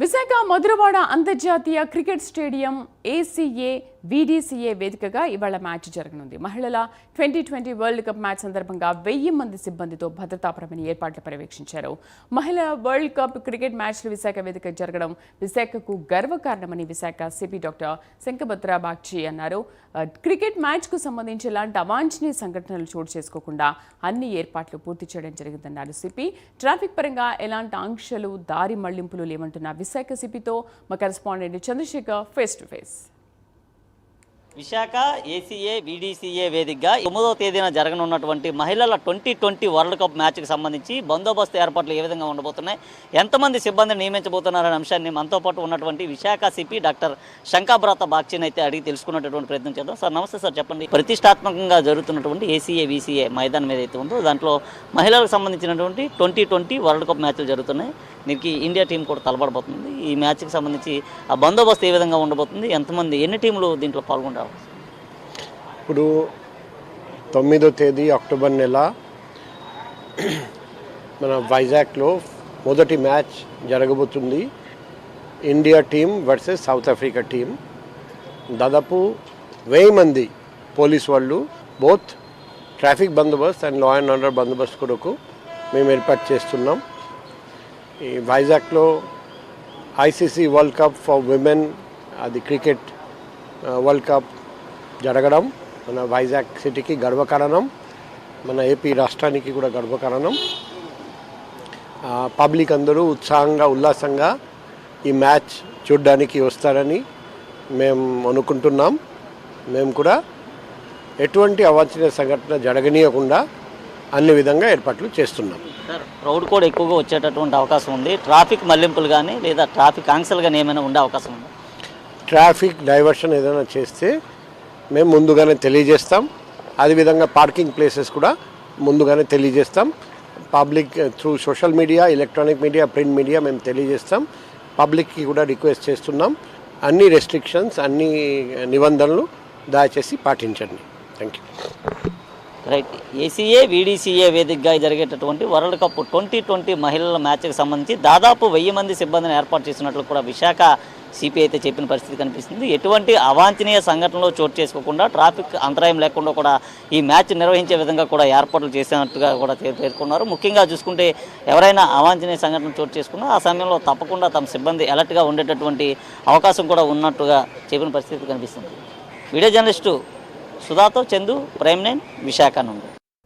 విశాఖ మధురవాడ అంతర్జాతీయ cricket stadium ACA VDCA వేదికగా ఇవాళ మ్యాచ్ జరగనుంది. మహిళల twenty twenty world cup match సందర్భంగా వెయ్యి మంది సిబ్బందితో భద్రతాపరమైన ఏర్పాట్లు పర్యవేక్షించారు. మహిళల వరల్డ్ కప్ క్రికెట్ మ్యాచ్లు విశాఖ వేదిక జరగడం విశాఖకు గర్వకారణమని విశాఖ సిపి డాక్టర్ శంకభద్ర బాగ్చి అన్నారు. క్రికెట్ మ్యాచ్కు సంబంధించి ఎలాంటి అవాంఛనీయ సంఘటనలు చోటు చేసుకోకుండా అన్ని ఏర్పాట్లు పూర్తి చేయడం జరిగిందన్నారు సిపి. ట్రాఫిక్ పరంగా ఎలాంటి ఆంక్షలు దారి మళ్ళింపులు లేవంటున్న విశాఖ సిపితో మా correspondent Chandrashekar face to face. Visakha ACA VDCA వేదికగా తొమ్మిదవ తేదీన జరగనున్నటువంటి మహిళల ట్వంటీ ట్వంటీ వరల్డ్ కప్ మ్యాచ్కి సంబంధించి బందోబస్తు ఏర్పాట్లు ఏ విధంగా ఉండబోతున్నాయి ఎంతమంది సిబ్బందిని నియమించబోతున్నారనే అంశాన్ని మనతో పాటు ఉన్నటువంటి విశాఖ సిపి డాక్టర్ శంకాభ్రత బాక్చిని అయితే అడిగి తెలుసుకున్నటువంటి ప్రయత్నం చేద్దాం. సార్ నమస్తే సార్ చెప్పండి. ప్రతిష్టాత్మకంగా జరుగుతున్నటువంటి ఏసీఏ వీసీఏ మైదానం ఏదైతే ఉందో దాంట్లో మహిళలకు సంబంధించినటువంటి ట్వంటీ ట్వంటీ వరల్డ్ కప్ మ్యాచ్లు జరుగుతున్నాయి. దీనికి ఇండియా టీం కూడా తలబడబోతుంది ఈ మ్యాచ్కి సంబంధించి ఆ బందోబస్తు ఏ విధంగా ఉండబోతుంది? ఎంతమంది ఎన్ని టీంలు దీంట్లో పాల్గొంటారు? ఇప్పుడు తొమ్మిదో తేదీ అక్టోబర్ నెల మన వైజాగ్లో మొదటి మ్యాచ్ జరగబోతుంది. India team versus South Africa team. దాదాపు వెయ్యి మంది పోలీస్ వాళ్ళు బోత్ ట్రాఫిక్ బందోబస్త్ అండ్ లా అండ్ ఆర్డర్ బందోబస్తు కొరకు మేము ఏర్పాటు చేస్తున్నాం. ఈ వైజాగ్లో ICC world cup for women అది క్రికెట్ వరల్డ్ కప్ జరగడం మన వైజాగ్ సిటీకి గర్వకారణం మన ఏపీ రాష్ట్రానికి కూడా గర్వకారణం. పబ్లిక్ అందరూ ఉత్సాహంగా ఉల్లాసంగా ఈ మ్యాచ్ చూడడానికి వస్తారని మేము అనుకుంటున్నాం. మేము కూడా ఎటువంటి అవాంఛనీయ సంఘటన జరగనీయకుండా అన్ని విధంగా ఏర్పాట్లు చేస్తున్నాం. క్రౌడ్ కూడా ఎక్కువగా వచ్చేటటువంటి అవకాశం ఉంది. ట్రాఫిక్ మళ్ళింపులు కానీ లేదా ట్రాఫిక్ ఆంక్షలు కానీ ఏమైనా ఉండే అవకాశం ఉంది? ట్రాఫిక్ డైవర్షన్ ఏదైనా చేస్తే మేము ముందుగానే తెలియజేస్తాం. అదేవిధంగా పార్కింగ్ ప్లేసెస్ కూడా ముందుగానే తెలియజేస్తాం. Public through social media electronic media print media మేము తెలియజేస్తాం. పబ్లిక్కి కూడా రిక్వెస్ట్ చేస్తున్నాం. అన్ని రెస్ట్రిక్షన్స్ అన్ని నిబంధనలు దయచేసి పాటించండి. Thank you right. ACA VDCA వేదికగా జరిగేటటువంటి వరల్డ్ కప్ ట్వంటీ ట్వంటీ మహిళల మ్యాచ్కి సంబంధించి దాదాపు వెయ్యి మంది సిబ్బందిని ఏర్పాటు చేసినట్లు కూడా విశాఖ సిపి అయితే చెప్పిన పరిస్థితి కనిపిస్తుంది. ఎటువంటి అవాంఛనీయ సంఘటనలు చోటు చేసుకోకుండా ట్రాఫిక్ అంతరాయం లేకుండా కూడా ఈ మ్యాచ్ నిర్వహించే విధంగా కూడా ఏర్పాట్లు చేసినట్టుగా కూడా పేర్కొన్నారు. ముఖ్యంగా చూసుకుంటే ఎవరైనా అవాంఛనీయ సంఘటనలు చోటు చేసుకున్నా ఆ సమయంలో తప్పకుండా తమ సిబ్బంది అలర్ట్గా ఉండేటటువంటి అవకాశం కూడా ఉన్నట్టుగా చెప్పిన పరిస్థితి కనిపిస్తుంది. వీడియో జర్నలిస్టు సుధాతో చందు ప్రేమ్ నైన్ విశాఖ నుండి.